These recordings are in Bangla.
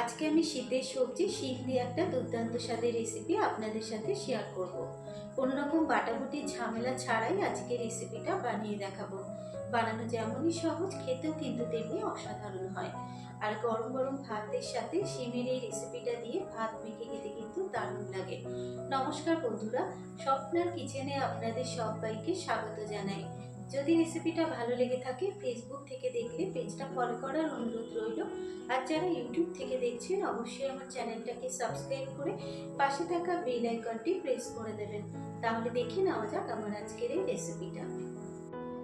আজকে আমি শীতের সবজি, শিম দিয়ে একটা দুর্দান্ত স্বাদের রেসিপি আপনাদের সাথে শেয়ার করব। কোনো রকম বাটাবুটির ঝামেলা ছাড়াই আজকে রেসিপিটা বানিয়ে দেখাবো। বানানো যেমনই সহজ, খেতেও কিন্তু তেমনি অসাধারণ হয়। আর গরম গরম ভাতের সাথে শিমের এই রেসিপিটা দিয়ে ভাত মেখে খেতে কিন্তু দারুণ লাগে। নমস্কার বন্ধুরা, স্বপ্নার কিচেনে আপনাদের সবাইকে স্বাগত জানাই। যদি রেসিপিটা ভালো লেগে থাকে ফেসবুক থেকে দেখলে পেজটা ফলো করার অনুরোধ রইল। আর যারা ইউটিউব থেকে দেখছেন, অবশ্যই আমার চ্যানেলটাকে সাবস্ক্রাইব করে পাশে থাকা বেল আইকনটি প্রেস করে দেবেন। তাহলে দেখে নেওয়া যাক আমার আজকের এই রেসিপিটা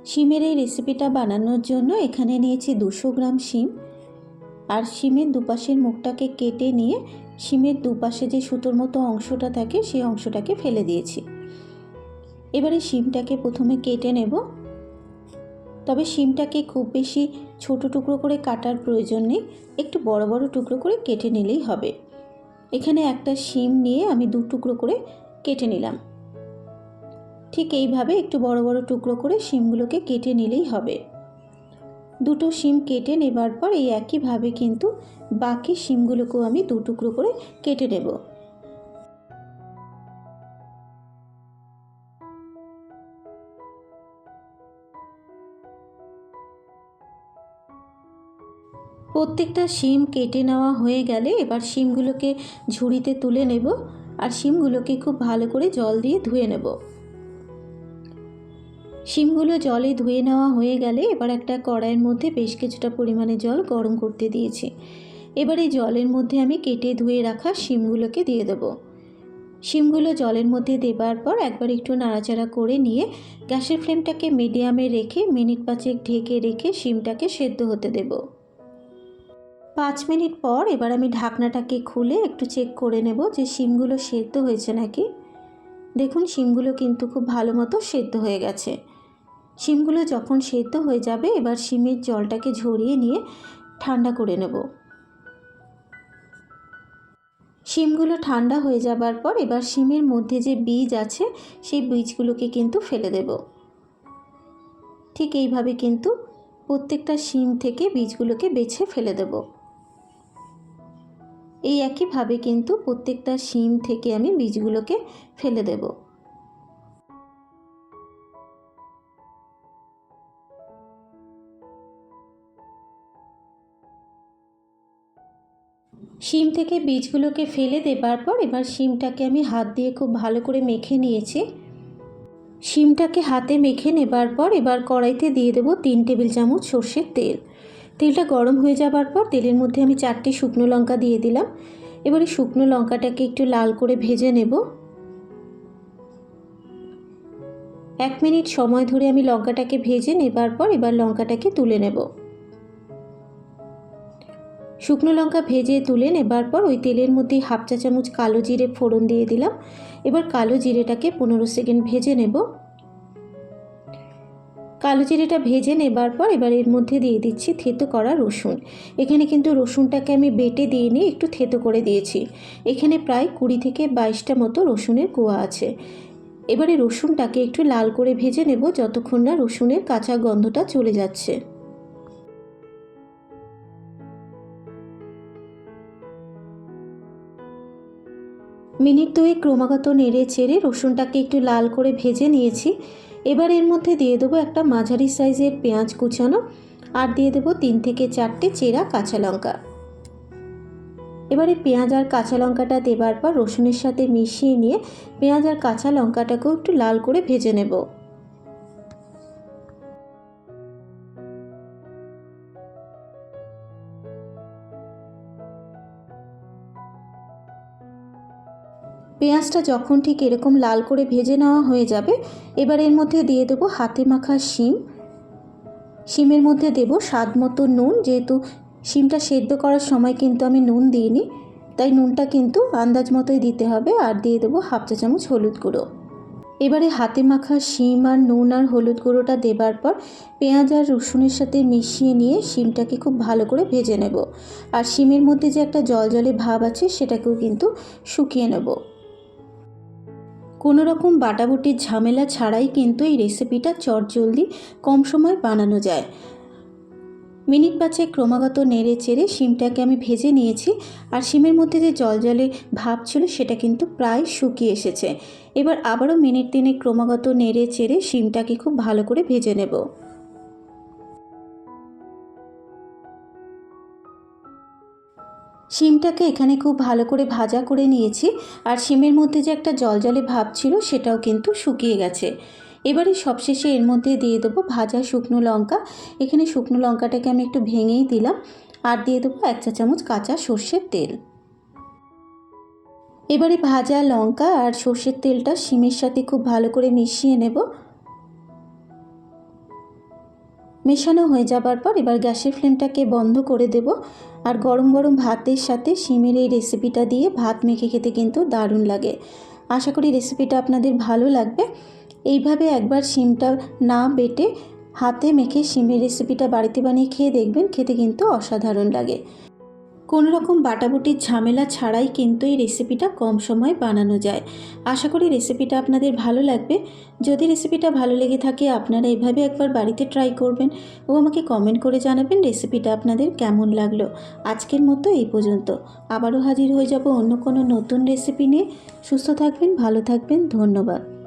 শিমের এই রেসিপিটা বানানোর জন্য এখানে নিয়েছি দুশো গ্রাম শিম। আর শিমের দুপাশের মুখটাকে কেটে নিয়ে শিমের দুপাশে যে সুতোর মতো অংশটা থাকে, সেই অংশটাকে ফেলে দিয়েছি। এবারে শিমটাকে প্রথমে কেটে নেব। তবে শিমটাকে খুব বেশি ছোট টুকরো করে কাটার প্রয়োজন নেই, একটু বড় বড় টুকরো করে কেটে নিলেই হবে। এখানে একটা শিম নিয়ে আমি দু টুকরো করে কেটে নিলাম। ঠিক এইভাবে একটু বড় বড় টুকরো করে শিমগুলোকে কেটে নিলেই হবে। দুটো শিম কেটে নেবার পর এই একইভাবে কিন্তু বাকি শিমগুলোকেও আমি দু টুকরো করে কেটে নেব। প্রত্যেকটা শিম কেটে নেওয়া হয়ে গেলে এবার শিমগুলোকে ঝুড়িতে তুলে নেব আর শিমগুলোকে খুব ভালো করে জল দিয়ে ধুয়ে নেব। শিমগুলো জলে ধুয়ে নেওয়া হয়ে গেলে এবার একটা কড়াইয়ের মধ্যে বেশ কিছুটা পরিমাণে জল গরম করতে দিয়েছি। এবার এই জলের মধ্যে আমি কেটে ধুয়ে রাখা শিমগুলোকে দিয়ে দেবো। শিমগুলো জলের মধ্যে দেবার পর একবার একটু নাড়াচাড়া করে নিয়ে গ্যাসের ফ্লেমটাকে মিডিয়ামে রেখে মিনিট পাঁচেক ঢেকে রেখে শিমটাকে সেদ্ধ হতে দেব। পাঁচ মিনিট পর এবার আমি ঢাকনাটাকে খুলে একটু চেক করে নেব যে শিমগুলো সেদ্ধ হয়েছে নাকি। দেখুন, শিমগুলো কিন্তু খুব ভালো মতো সেদ্ধ হয়ে গেছে। শিমগুলো যখন সেদ্ধ হয়ে যাবে, এবার শিমের জলটাকে ঝরিয়ে নিয়ে ঠান্ডা করে নেব। শিমগুলো ঠান্ডা হয়ে যাবার পর এবার শিমের মধ্যে যে বীজ আছে, সেই বীজগুলোকে কিন্তু ফেলে দেব। ঠিক এইভাবে কিন্তু প্রত্যেকটা শিম থেকে বীজগুলোকে বেছে ফেলে দেব। এই একইভাবে কিন্তু প্রত্যেকটা শিম থেকে আমি বীজগুলোকে ফেলে দেবো। শিম থেকে বীজগুলোকে ফেলে দেবার পর এবার শিমটাকে আমি হাত দিয়ে খুব ভালো করে মেখে নিয়েছি। শিমটাকে হাতে মেখে নেবার পর এবার কড়াইতে দিয়ে দেবো তিন টেবিল চামচ সর্ষের তেল। তেলটা গরম হয়ে যাবার পর তেলের মধ্যে আমি চারটে শুকনো লঙ্কা দিয়ে দিলাম। এবারে শুকনো লঙ্কাটাকে একটু লাল করে ভেজে নেব। এক মিনিট সময় ধরে আমি লঙ্কাটাকে ভেজে নেবার পর এবার লঙ্কাটাকে তুলে নেব। শুকনো লঙ্কা ভেজে তুলে নেবার পর ওই তেলের মধ্যে হাফ চা চামচ কালো জিরে ফোড়ন দিয়ে দিলাম। এবার কালো জিরেটাকে পনেরো সেকেন্ড ভেজে নেব। কালো জিরেটা ভেজে নেবার পর এবার এর মধ্যে দিয়ে দিচ্ছি থেতো করা রসুন। এখানে কিন্তু রসুনটাকে আমি বেটে দিয়ে নিয়ে একটু থেতো করে দিয়েছি। এখানে প্রায় কুড়ি থেকে বাইশটা মতো রসুনের কোয়া আছে। এবারে রসুনটাকে একটু লাল করে ভেজে নেব যতক্ষণ না রসুনের কাঁচা গন্ধটা চলে যাচ্ছে। মিনিট দুই ক্রমাগত নেড়ে চেড়ে রসুনটাকে একটু লাল করে ভেজে নিয়েছি। এবার এর মধ্যে দিয়ে দেবো একটা মাঝারি সাইজের পেঁয়াজ কুচানো আর দিয়ে দেবো তিন থেকে চারটে চেরা কাঁচা লঙ্কা। এবারে পেঁয়াজ আর কাঁচা লঙ্কাটা দেবার পর রসুনের সাথে মিশিয়ে নিয়ে পেঁয়াজ আর কাঁচা লঙ্কাটাকেও একটু লাল করে ভেজে নেব। পেঁয়াজটা যখন ঠিক এরকম লাল করে ভেজে নেওয়া হয়ে যাবে, এবার এর মধ্যে দিয়ে দেবো হাতে মাখা শিম। শিমের মধ্যে দেব স্বাদ মতো নুন, যেহেতু শিমটা সেদ্ধ করার সময় কিন্তু আমি নুন দিইনি, তাই নুনটা কিন্তু আন্দাজ মতোই দিতে হবে, আর দিয়ে দেবো হাফ চা চামচ হলুদ গুঁড়ো। এবারে হাতে মাখা শিম আর নুন আর হলুদ গুঁড়োটা দেবার পর পেঁয়াজ আর রসুনের সাথে মিশিয়ে নিয়ে শিমটাকে খুব ভালো করে ভেজে নেব। আর শিমের মধ্যে যে একটা জল জলে ভাব আছে, সেটাকেও কিন্তু শুকিয়ে নেব। কোনো রকম বাটাবুটির ঝামেলা ছাড়াই কিন্তু এই রেসিপিটা চটজলদি কম সময় বানানো যায়। মিনিট পাঁচে ক্রমাগত নেড়ে চেড়ে শিমটাকে আমি ভেজে নিয়েছি আর শিমের মধ্যে যে জল জলে ভাব ছিল সেটা কিন্তু প্রায় শুকিয়ে এসেছে। এবার আবারও মিনিট তিনে ক্রমাগত নেড়ে চেড়ে শিমটাকে খুব ভালো করে ভেজে নেব। শিমটাকে এখানে খুব ভালো করে ভাজা করে নিয়েছি আর শিমের মধ্যে যে একটা জলজলে ভাব ছিল সেটাও কিন্তু শুকিয়ে গেছে। এবারে সবশেষে এর মধ্যে দিয়ে দেবো ভাজা শুকনো লঙ্কা। এখানে শুকনো লঙ্কাটাকে আমি একটু ভেঙেই দিলাম আর দিয়ে দেবো এক চা চামচ কাঁচা সর্ষের তেল। এবারে ভাজা লঙ্কা আর সর্ষের তেলটা শিমের সাথে খুব ভালো করে মিশিয়ে নেব। মেশানো হয়ে যাবার পর এবার গ্যাসের ফ্লেমটাকে বন্ধ করে দেব আর গরম গরম ভাতের সাথে শিমের এই রেসিপিটা দিয়ে ভাত মেখে খেতে কিন্তু দারুণ লাগে। আশা করি রেসিপিটা আপনাদের ভালো লাগবে। এইভাবে একবার শিমটা না বেটে হাতে মেখে শিমের রেসিপিটা বাড়িতে বানিয়ে খেয়ে দেখবেন, খেতে কিন্তু অসাধারণ লাগে। কোনো রকম বাটাবুটির ঝামেলা ছাড়াই কিন্তু এই রেসিপিটা কম সময়ে বানানো যায়। আশা করি রেসিপিটা আপনাদের ভালো লাগবে। যদি রেসিপিটা ভালো লেগে থাকে, আপনারা এভাবে একবার বাড়িতে ট্রাই করবেন ও আমাকে কমেন্ট করে জানাবেন রেসিপিটা আপনাদের কেমন লাগল। আজকের মতো এই পর্যন্ত। আবারও হাজির হয়ে যাব অন্য কোনো নতুন রেসিপি নিয়ে। সুস্থ থাকবেন, ভালো থাকবেন, ধন্যবাদ।